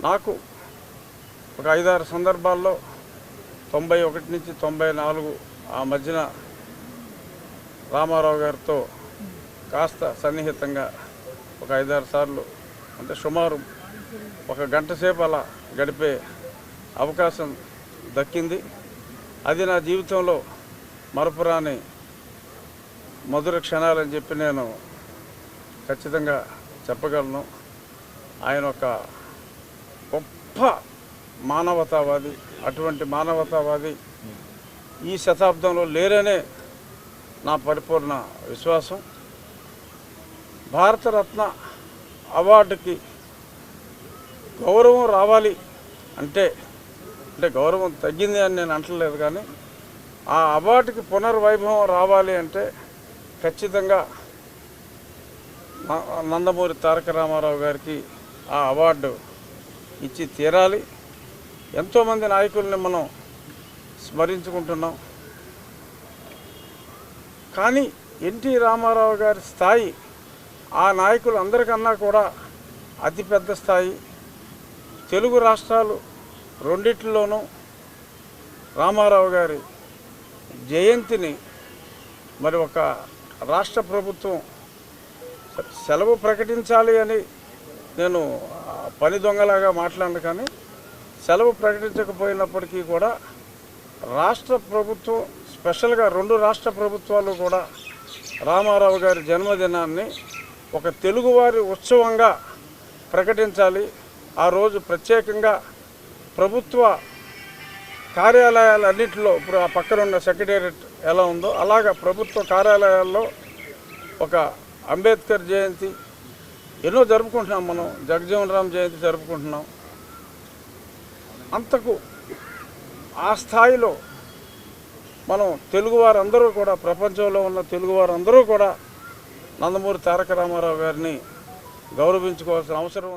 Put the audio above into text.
నాకు ఒక ఐదారు సందర్భాల్లో తొంభై ఒకటి నుంచి తొంభై నాలుగు ఆ మధ్యన రామారావు గారితో కాస్త సన్నిహితంగా ఒక ఐదారు సార్లు అంటే సుమారు ఒక గంట సేపు అలా గడిపే అవకాశం దక్కింది. అది నా జీవితంలో మరపురాని మధుర క్షణాలని చెప్పి నేను ఖచ్చితంగా చెప్పగలను. ఆయన ఒక గొప్ప మానవతావాది అటువంటి మానవతావాది ఈ శతాబ్దంలో లేరనే నా పరిపూర్ణ విశ్వాసం. భారతరత్న అవార్డుకి గౌరవం రావాలి అంటే అంటే గౌరవం తగ్గింది అని నేను అంటలేదు కానీ ఆ అవార్డుకి పునర్వైభవం రావాలి అంటే ఖచ్చితంగా నందమూరి తారక రామారావు గారికి ఆ అవార్డు ఇచ్చి తీరాలి. ఎంతోమంది నాయకుల్ని మనం స్మరించుకుంటున్నాం. కానీ ఎన్టీ రామారావు గారి స్థాయి ఆ నాయకులు అందరికన్నా కూడా అతిపెద్ద స్థాయి. తెలుగు రాష్ట్రాలు రెండిట్లోనూ రామారావు గారి జయంతిని మరి ఒక రాష్ట్ర ప్రభుత్వం సెలవు ప్రకటించాలి అని నేను పని దొంగలాగా మాట్లాడను కానీ సెలవు ప్రకటించకపోయినప్పటికీ కూడా రాష్ట్ర ప్రభుత్వం స్పెషల్గా రెండు రాష్ట్ర ప్రభుత్వాలు కూడా రామారావు గారి జన్మదినాన్ని ఒక తెలుగువారి ఉత్సవంగా ప్రకటించాలి. ఆ రోజు ప్రత్యేకంగా ప్రభుత్వ కార్యాలయాలన్నింటిలో ఇప్పుడు ఆ పక్కన ఉన్న సెక్రటేరియట్ ఎలా ఉందో అలాగా ప్రభుత్వ కార్యాలయాల్లో ఒక అంబేద్కర్ జయంతి ఎన్నో జరుపుకుంటున్నాం మనం. జగజీవన్ రామ్ జయంతి జరుపుకుంటున్నాం. అంతకు ఆ స్థాయిలో మనం తెలుగువారందరూ కూడా ప్రపంచంలో ఉన్న తెలుగువారందరూ కూడా నందమూరి తారక రామారావు గారిని గౌరవించుకోవాల్సిన అవసరం ఉంది.